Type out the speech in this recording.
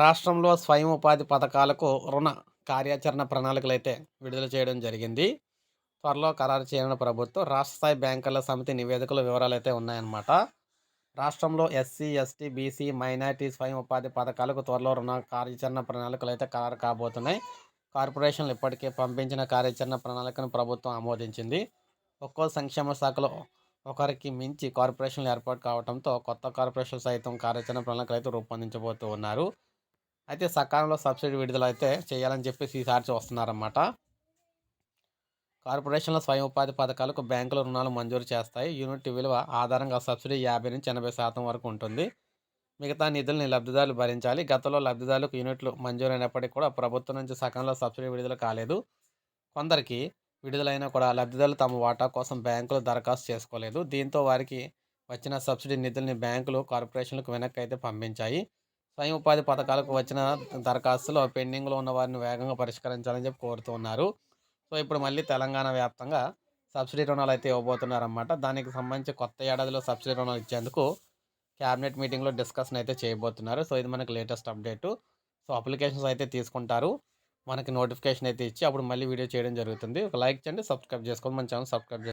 రాష్ట్రంలో స్వయం ఉపాధి పథకాలకు రుణ కార్యాచరణ ప్రణాళికలు అయితే విడుదల చేయడం జరిగింది. త్వరలో ఖరారు చేయనున్న ప్రభుత్వం రాష్ట్ర స్థాయి బ్యాంకర్ల సమితి నివేదికల వివరాలు అయితే ఉన్నాయన్నమాట. రాష్ట్రంలో ఎస్సీ ఎస్టీ బీసీ మైనార్టీ స్వయం ఉపాధి పథకాలకు త్వరలో రుణ కార్యాచరణ ప్రణాళికలు అయితే ఖరారు కాబోతున్నాయి. కార్పొరేషన్లు ఇప్పటికే పంపించిన కార్యాచరణ ప్రణాళికను ప్రభుత్వం ఆమోదించింది. ఒక్కో సంక్షేమ శాఖలో ఒకరికి మించి కార్పొరేషన్లు ఏర్పాటు కావడంతో కొత్త కార్పొరేషన్ సైతం కార్యాచరణ ప్రణాళికలు అయితే రూపొందించబోతూ ఉన్నారు. అయితే సకాలంలో సబ్సిడీ విడుదల అయితే చేయాలని చెప్పేసి ఈసారి వస్తున్నారన్నమాట కార్పొరేషన్ల స్వయం ఉపాధి పథకాలకు బ్యాంకులు రుణాలు మంజూరు చేస్తాయి. యూనిట్ విలువ ఆధారంగా సబ్సిడీ యాభై నుంచి ఎనభై శాతం వరకు ఉంటుంది. మిగతా నిధుల్ని లబ్ధిదారులు భరించాలి. గతంలో లబ్ధిదారులకు యూనిట్లు మంజూరైనప్పటికీ కూడా ప్రభుత్వం నుంచి సకాలంలో సబ్సిడీ విడుదల కాలేదు. కొందరికి విడుదలైనా కూడా లబ్ధిదారులు తమ వాటా కోసం బ్యాంకులు దరఖాస్తు చేసుకోలేదు. దీంతో వారికి వచ్చిన సబ్సిడీ నిధుల్ని బ్యాంకులు కార్పొరేషన్లకు వెనక్కి అయితే పంపించాయి. స్వయం ఉపాధి పథకాలకు వచ్చిన దరఖాస్తులో పెండింగ్లో ఉన్న వారిని వేగంగా పరిష్కరించాలని చెప్పి కోరుతున్నారు సో ఇప్పుడు మళ్ళీ తెలంగాణ వ్యాప్తంగా సబ్సిడీ రుణాలు అయితే ఇవ్వబోతున్నారన్నమాట. దానికి సంబంధించి కొత్త ఏడాదిలో సబ్సిడీ రుణాలు ఇచ్చేందుకు క్యాబినెట్ మీటింగ్లో డిస్కషన్ అయితే చేయబోతున్నారు. సో ఇది మనకి లేటెస్ట్ అప్డేటు. సో అప్లికేషన్స్ అయితే తీసుకుంటారు. మనకి నోటిఫికేషన్ అయితే ఇచ్చి అప్పుడు మళ్ళీ వీడియో చేయడం జరుగుతుంది. ఒక లైక్ చేయండి సబ్స్క్రైబ్ చేసుకోండి. మన ఛానల్ సబ్స్క్రైబ్